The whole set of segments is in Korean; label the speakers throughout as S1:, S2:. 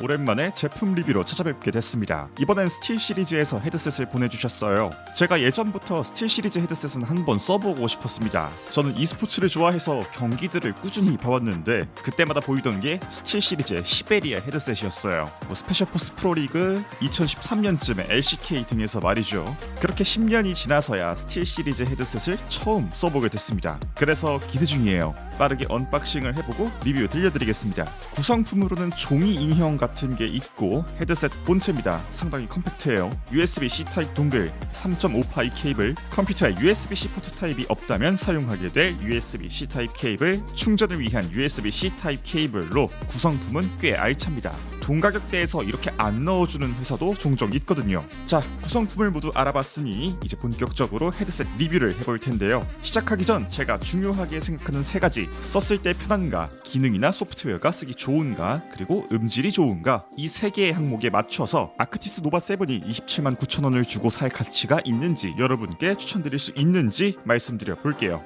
S1: 오랜만에 제품 리뷰로 찾아뵙게 됐습니다. 이번엔 스틸 시리즈에서 헤드셋을 보내주셨어요. 제가 예전부터 스틸 시리즈 헤드셋은 한번 써보고 싶었습니다. 저는 e스포츠를 좋아해서 경기들을 꾸준히 봐왔는데 그때마다 보이던 게 스틸 시리즈의 시베리아 헤드셋이었어요. 뭐 스페셜 포스 프로리그 2013년쯤에 LCK 등에서 말이죠. 그렇게 10년이 지나서야 스틸 시리즈 헤드셋을 처음 써보게 됐습니다. 그래서 기대 중이에요. 빠르게 언박싱을 해보고 리뷰 들려드리겠습니다. 구성품으로는 종이 인형 같은 게 있고 헤드셋 본체입니다. 상당히 컴팩트해요. USB-C 타입 동글, 3.5파이 케이블, 컴퓨터에 USB-C 포트 타입이 없다면 사용하게 될 USB-C 타입 케이블, 충전을 위한 USB-C 타입 케이블로 구성품은 꽤 알찹니다. 동 가격대에서 이렇게 안 넣어주는 회사도 종종 있거든요. 자, 구성품을 모두 알아봤으니 이제 본격적으로 헤드셋 리뷰를 해볼 텐데요. 시작하기 전 제가 중요하게 생각하는 세 가지 썼을 때 편한가, 기능이나 소프트웨어가 쓰기 좋은가, 그리고 음질이 좋은가 이 세 개의 항목에 맞춰서 아크티스 노바 7이 27만 9천 원을 주고 살 가치가 있는지 여러분께 추천드릴 수 있는지 말씀드려 볼게요.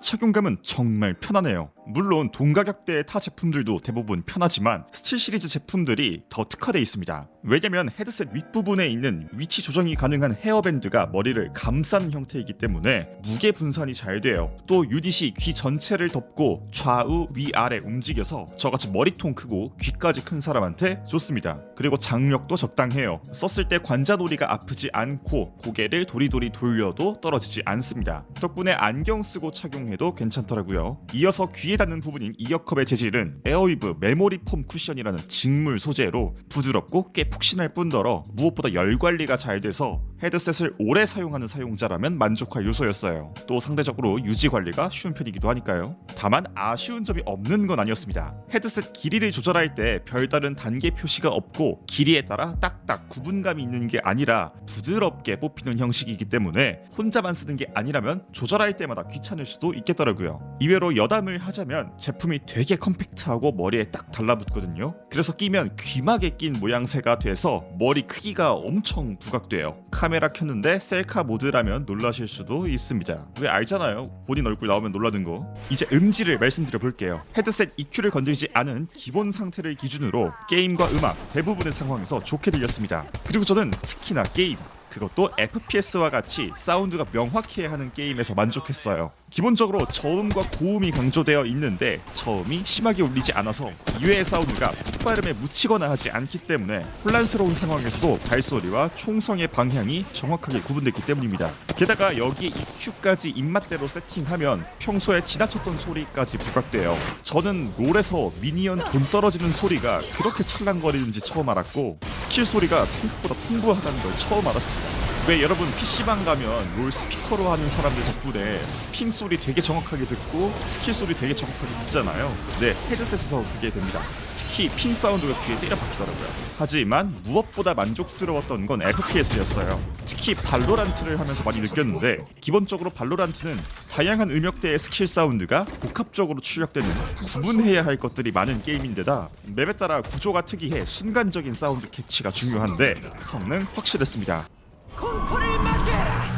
S1: 착용감은 정말 편하네요. 물론 동가격대의 타 제품들도 대부분 편하지만 스틸 시리즈 제품들이 더 특화되어 있습니다. 왜냐면 헤드셋 윗부분에 있는 위치 조정이 가능한 헤어밴드가 머리를 감싼 형태이기 때문에 무게 분산이 잘 돼요. 또 유닛이 귀 전체를 덮고 좌우 위아래 움직여서 저같이 머리통 크고 귀까지 큰 사람한테 좋습니다. 그리고 장력도 적당해요. 썼을 때 관자놀이가 아프지 않고 고개를 도리도리 돌려도 떨어지지 않습니다. 덕분에 안경 쓰고 착용 해도 괜찮더라고요. 이어서 귀에 닿는 부분인 이어컵의 재질은 에어위브 메모리 폼 쿠션이라는 직물 소재로 부드럽고 꽤 푹신할 뿐더러 무엇보다 열 관리가 잘 돼서 헤드셋을 오래 사용하는 사용자라면 만족할 요소였어요. 또 상대적으로 유지 관리가 쉬운 편이기도 하니까요. 다만 아쉬운 점이 없는 건 아니었습니다. 헤드셋 길이를 조절할 때 별다른 단계 표시가 없고 길이에 따라 딱딱 구분감이 있는 게 아니라 부드럽게 뽑히는 형식이기 때문에 혼자만 쓰는 게 아니라면 조절할 때마다 귀찮을 수도 있겠더라고요. 이외로 여담을 하자면 제품이 되게 컴팩트하고 머리에 딱 달라붙거든요. 그래서 끼면 귀막에 낀 모양새가 돼서 머리 크기가 엄청 부각돼요. 카메라 켰는데 셀카 모드라면 놀라실 수도 있습니다. 왜 알잖아요. 본인 얼굴 나오면 놀라는 거. 이제 음질을 말씀드려 볼게요. 헤드셋 EQ를 건드리지 않은 기본 상태를 기준으로 게임과 음악 대부분의 상황에서 좋게 들렸습니다. 그리고 저는 특히나 게임 그것도 FPS와 같이 사운드가 명확해야 하는 게임에서 만족했어요. 기본적으로 저음과 고음이 강조되어 있는데 저음이 심하게 울리지 않아서 이외의 사운드가 폭발음에 묻히거나 하지 않기 때문에 혼란스러운 상황에서도 발소리와 총성의 방향이 정확하게 구분됐기 때문입니다. 게다가 여기에 EQ까지 입맛대로 세팅하면 평소에 지나쳤던 소리까지 부각돼요. 저는 롤에서 미니언 돈 떨어지는 소리가 그렇게 찰랑거리는지 처음 알았고 스킬 소리가 생각보다 풍부하다는 걸 처음 알았습니다. 왜 여러분 PC방 가면 롤 스피커로 하는 사람들 덕분에 핑 소리 되게 정확하게 듣고 스킬 소리 되게 정확하게 듣잖아요. 네, 헤드셋에서 그게 됩니다. 특히 핑 사운드가 귀에 때려 박히더라고요. 하지만 무엇보다 만족스러웠던 건 FPS였어요. 특히 발로란트를 하면서 많이 느꼈는데 기본적으로 발로란트는 다양한 음역대의 스킬 사운드가 복합적으로 출력되는 구분해야 할 것들이 많은 게임인데다 맵에 따라 구조가 특이해 순간적인 사운드 캐치가 중요한데 성능 확실했습니다.
S2: 공포를 맞이해라.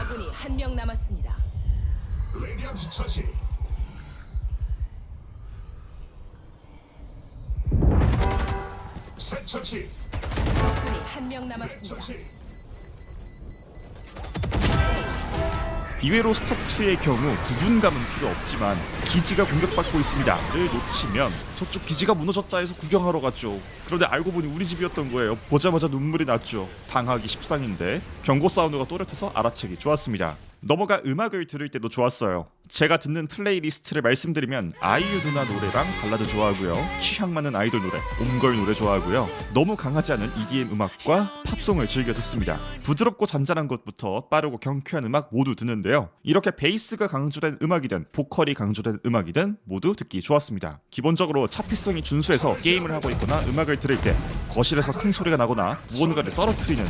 S2: 아군이 한 명 남았습니다.
S3: 레디언트 처치 새 처치
S2: 적군이 한 명 남았습니다.
S3: 처치
S1: 이외로 스탑2의 경우 구분감은 필요 없지만 기지가 공격받고 있습니다를 놓치면 저쪽 기지가 무너졌다 해서 구경하러 갔죠. 그런데 알고 보니 우리 집이었던 거예요. 보자마자 눈물이 났죠. 당하기 십상인데 경고 사운드가 또렷해서 알아채기 좋았습니다. 넘어가 음악을 들을 때도 좋았어요. 제가 듣는 플레이리스트를 말씀드리면 아이유 누나 노래랑 발라드 좋아하고요. 취향 맞는 아이돌 노래, 옴걸 노래 좋아하고요. 너무 강하지 않은 EDM 음악과 팝송을 즐겨 듣습니다. 부드럽고 잔잔한 것부터 빠르고 경쾌한 음악 모두 듣는데요. 이렇게 베이스가 강조된 음악이든 보컬이 강조된 음악이든 모두 듣기 좋았습니다. 기본적으로 차폐성이 준수해서 게임을 하고 있거나 음악을 들을 때 거실에서 큰 소리가 나거나 무언가를 떨어뜨리는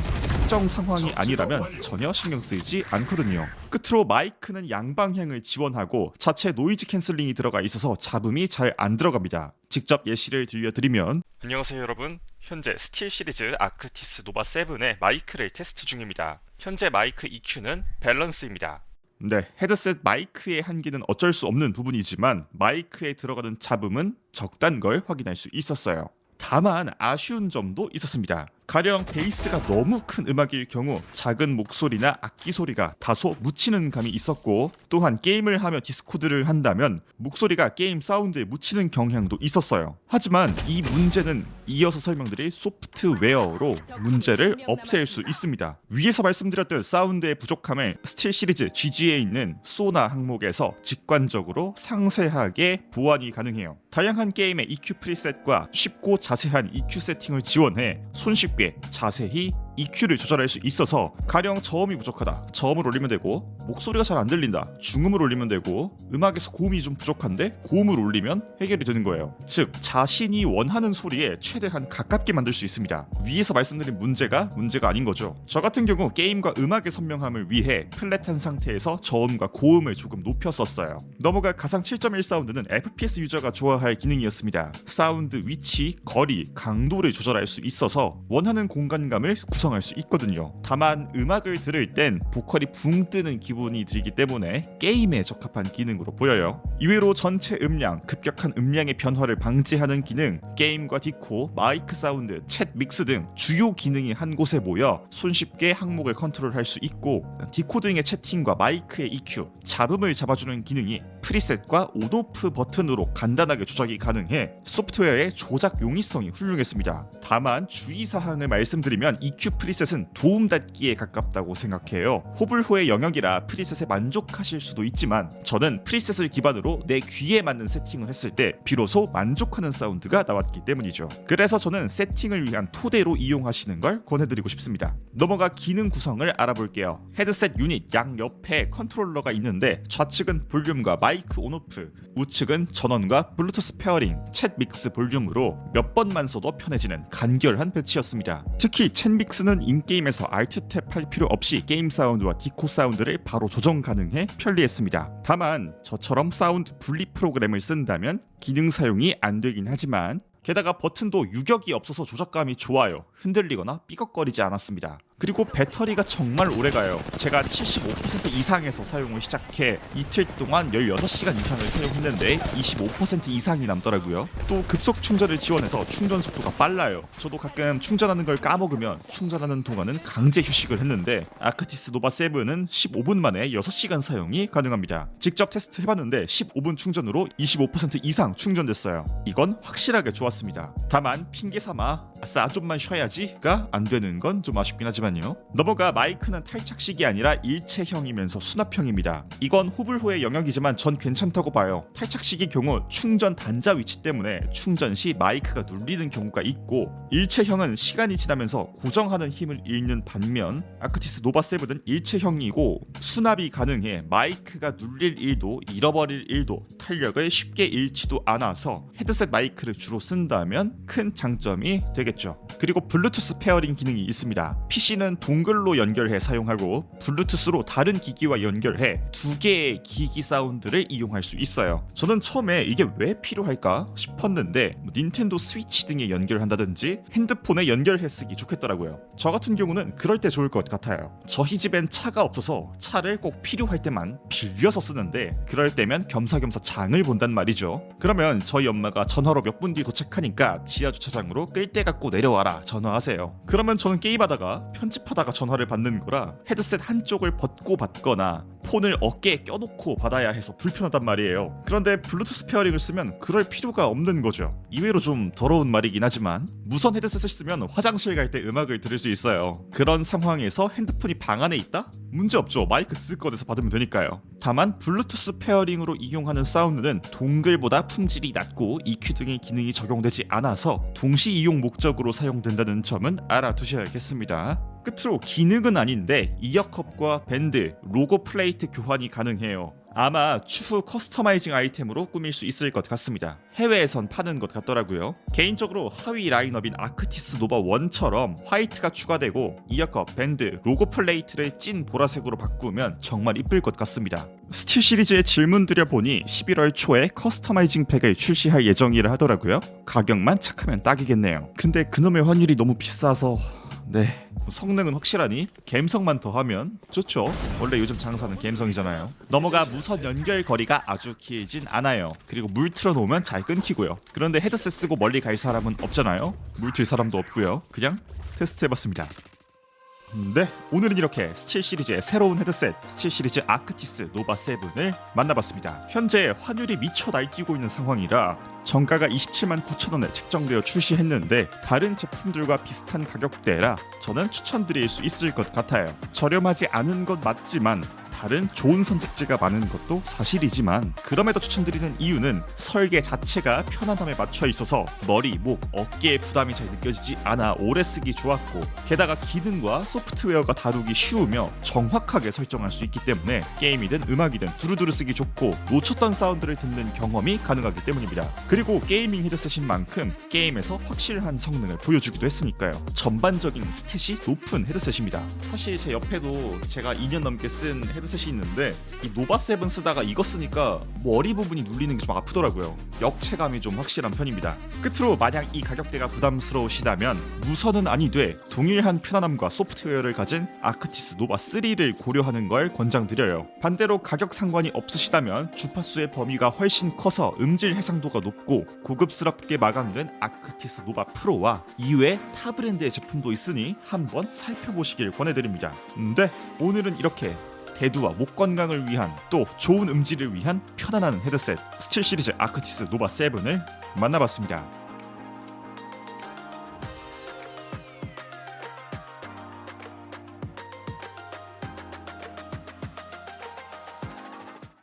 S1: 특정 상황이 아니라면 전혀 신경 쓰이지 않거든요. 끝으로 마이크는 양방향을 지원하고 자체 노이즈 캔슬링이 들어가 있어서 잡음이 잘 안 들어갑니다. 직접 예시를 들려드리면 안녕하세요 여러분. 현재 스틸 시리즈 아크티스 노바 7의 마이크를 테스트 중입니다. 현재 마이크 EQ는 밸런스입니다. 네, 헤드셋 마이크의 한계는 어쩔 수 없는 부분이지만 마이크에 들어가는 잡음은 적단 걸 확인할 수 있었어요. 다만 아쉬운 점도 있었습니다. 가령 베이스가 너무 큰 음악일 경우 작은 목소리나 악기 소리가 다소 묻히는 감이 있었고 또한 게임을 하며 디스코드를 한다면 목소리가 게임 사운드에 묻히는 경향도 있었어요. 하지만 이 문제는 이어서 설명드릴 소프트웨어로 문제를 없앨 수 있습니다. 위에서 말씀드렸던 사운드의 부족함을 스틸 시리즈 GG에 있는 소나 항목에서 직관적으로 상세하게 보완이 가능해요. 다양한 게임의 EQ 프리셋과 쉽고 자세한 EQ 세팅을 지원해 손쉽 게 자세히 EQ를 조절할 수 있어서 가령 저음이 부족하다 저음을 올리면 되고 목소리가 잘 안 들린다 중음을 올리면 되고 음악에서 고음이 좀 부족한데 고음을 올리면 해결이 되는 거예요. 즉 자신이 원하는 소리에 최대한 가깝게 만들 수 있습니다. 위에서 말씀드린 문제가 문제가 아닌 거죠. 저 같은 경우 게임과 음악의 선명함을 위해 플랫한 상태에서 저음과 고음을 조금 높였었어요. 넘어갈 가상 7.1 사운드는 FPS 유저가 좋아할 기능이었습니다. 사운드 위치, 거리, 강도를 조절할 수 있어서 원하는 공간감을 구 성할 수 있거든요. 다만 음악을 들을 땐 보컬이 붕 뜨는 기분이 들기 때문에 게임에 적합한 기능으로 보여요. 이외로 전체 음량, 급격한 음량의 변화를 방지하는 기능, 게임과 디코, 마이크 사운드, 챗 믹스 등 주요 기능이 한 곳에 모여 손쉽게 항목을 컨트롤할 수 있고 디코 등의 채팅과 마이크의 EQ, 잡음을 잡아주는 기능이 프리셋과 온오프 버튼으로 간단하게 조작이 가능해 소프트웨어의 조작 용이성이 훌륭했습니다. 다만 주의사항을 말씀드리면 EQ 프리셋은 도움닫기에 가깝다고 생각해요. 호불호의 영역이라 프리셋에 만족하실 수도 있지만 저는 프리셋을 기반으로 내 귀에 맞는 세팅을 했을 때 비로소 만족하는 사운드가 나왔기 때문이죠. 그래서 저는 세팅을 위한 토대로 이용하시는 걸 권해드리고 싶습니다. 넘어가 기능 구성을 알아볼게요. 헤드셋 유닛 양 옆에 컨트롤러가 있는데 좌측은 볼륨과 마이크 온오프, 우측은 전원과 블루투스 페어링, 챗 믹스 볼륨으로 몇 번만 써도 편해지는 간결한 배치였습니다. 특히 챗 믹스는 인게임에서 알트 탭할 필요 없이 게임 사운드와 디코 사운드를 바로 조정 가능해 편리했습니다. 다만 저처럼 사운드 분리 프로그램을 쓴다면 기능 사용이 안 되긴 하지만 게다가 버튼도 유격이 없어서 조작감이 좋아요. 흔들리거나 삐걱거리지 않았습니다. 그리고 배터리가 정말 오래가요. 제가 75% 이상에서 사용을 시작해 이틀 동안 16시간 이상을 사용했는데 25% 이상이 남더라고요. 또 급속 충전을 지원해서 충전 속도가 빨라요. 저도 가끔 충전하는 걸 까먹으면 충전하는 동안은 강제 휴식을 했는데 아크티스 노바 7은 15분 만에 6시간 사용이 가능합니다. 직접 테스트 해봤는데 15분 충전으로 25% 이상 충전됐어요. 이건 확실하게 좋았습니다. 다만 핑계 삼아 아싸 좀만 쉬어야지가 안 되는 건 좀 아쉽긴 하지만요. 넘어가 마이크는 탈착식이 아니라 일체형이면서 수납형입니다. 이건 호불호의 영역이지만 전 괜찮다고 봐요. 탈착식의 경우 충전 단자 위치 때문에 충전 시 마이크가 눌리는 경우가 있고 일체형은 시간이 지나면서 고정하는 힘을 잃는 반면 아크티스 노바 7은 일체형이고 수납이 가능해 마이크가 눌릴 일도 잃어버릴 일도 탄력을 쉽게 잃지도 않아서 헤드셋 마이크를 주로 쓴다면 큰 장점이 되겠 죠. 그리고 블루투스 페어링 기능이 있습니다. PC는 동글로 연결해 사용하고 블루투스로 다른 기기와 연결해 두 개의 기기 사운드를 이용할 수 있어요. 저는 처음에 이게 왜 필요할까 싶었는데 뭐 닌텐도 스위치 등에 연결한다든지 핸드폰에 연결해 쓰기 좋겠더라고요. 저 같은 경우는 그럴 때 좋을 것 같아요. 저희 집엔 차가 없어서 차를 꼭 필요할 때만 빌려서 쓰는데 그럴 때면 겸사겸사 장을 본단 말이죠. 그러면 저희 엄마가 전화로 몇 분 뒤 도착하니까 지하 주차장으로 끌대 갖고 내려와라 전화하세요. 그러면 저는 게임하다가 편집하다가 전화를 받는 거라 헤드셋 한쪽을 벗고 받거나 폰을 어깨에 껴놓고 받아야 해서 불편하단 말이에요. 그런데 블루투스 페어링을 쓰면 그럴 필요가 없는 거죠. 이외로 좀 더러운 말이긴 하지만 무선 헤드셋을 쓰면 화장실 갈 때 음악을 들을 수 있어요. 그런 상황에서 핸드폰이 방 안에 있다? 문제 없죠. 마이크 쓸 꺼내서 받으면 되니까요. 다만 블루투스 페어링으로 이용하는 사운드는 동글보다 품질이 낮고 EQ 등의 기능이 적용되지 않아서 동시 이용 목적으로 사용된다는 점은 알아두셔야겠습니다. 끝으로 기능은 아닌데 이어컵과 밴드, 로고 플레이트 교환이 가능해요. 아마 추후 커스터마이징 아이템으로 꾸밀 수 있을 것 같습니다. 해외에선 파는 것 같더라고요. 개인적으로 하위 라인업인 아크티스 노바 1처럼 화이트가 추가되고 이어컵, 밴드, 로고 플레이트를 찐 보라색으로 바꾸면 정말 이쁠 것 같습니다. 스틸 시리즈에 질문 드려보니 11월 초에 커스터마이징 팩을 출시할 예정이라 하더라고요. 가격만 착하면 딱이겠네요. 근데 그놈의 환율이 너무 비싸서 네. 성능은 확실하니 갬성만 더하면 좋죠. 원래 요즘 장사는 갬성이잖아요. 넘어가 무선 연결 거리가 아주 길진 않아요. 그리고 물 틀어놓으면 잘 끊기고요. 그런데 헤드셋 쓰고 멀리 갈 사람은 없잖아요. 물 틀 사람도 없고요. 그냥 테스트 해봤습니다 네, 오늘은 이렇게 스틸 시리즈의 새로운 헤드셋 스틸 시리즈 아크티스 노바 7을 만나봤습니다. 현재 환율이 미쳐 날뛰고 있는 상황이라 정가가 27만 9천 원에 책정되어 출시했는데 다른 제품들과 비슷한 가격대라 저는 추천드릴 수 있을 것 같아요. 저렴하지 않은 건 맞지만 다른 좋은 선택지가 많은 것도 사실이지만 그럼에도 추천드리는 이유는 설계 자체가 편안함에 맞춰 있어서 머리, 목, 어깨에 부담이 잘 느껴지지 않아 오래 쓰기 좋았고 게다가 기능과 소프트웨어가 다루기 쉬우며 정확하게 설정할 수 있기 때문에 게임이든 음악이든 두루두루 쓰기 좋고 놓쳤던 사운드를 듣는 경험이 가능하기 때문입니다. 그리고 게이밍 헤드셋인 만큼 게임에서 확실한 성능을 보여주기도 했으니까요. 전반적인 스탯이 높은 헤드셋입니다. 사실 제 옆에도 제가 2년 넘게 쓴 헤드셋 이 있는데 이 노바 7 쓰다가 이거 쓰니까 머리 부분이 눌리는 게 좀 아프더라고요. 역체감이 좀 확실한 편입니다. 끝으로 만약 이 가격대가 부담스러우시다면 무선은 아니되 동일한 편안함과 소프트웨어를 가진 아크티스 노바 3를 고려하는 걸 권장드려요. 반대로 가격 상관이 없으시다면 주파수의 범위가 훨씬 커서 음질 해상도가 높고 고급스럽게 마감된 아크티스 노바 프로와 이외 타 브랜드의 제품도 있으니 한번 살펴보시길 권해드립니다. 네, 오늘은 이렇게 대두와 목 건강을 위한 또 좋은 음질을 위한 편안한 헤드셋 스틸 시리즈 아크티스 노바 7을 만나봤습니다.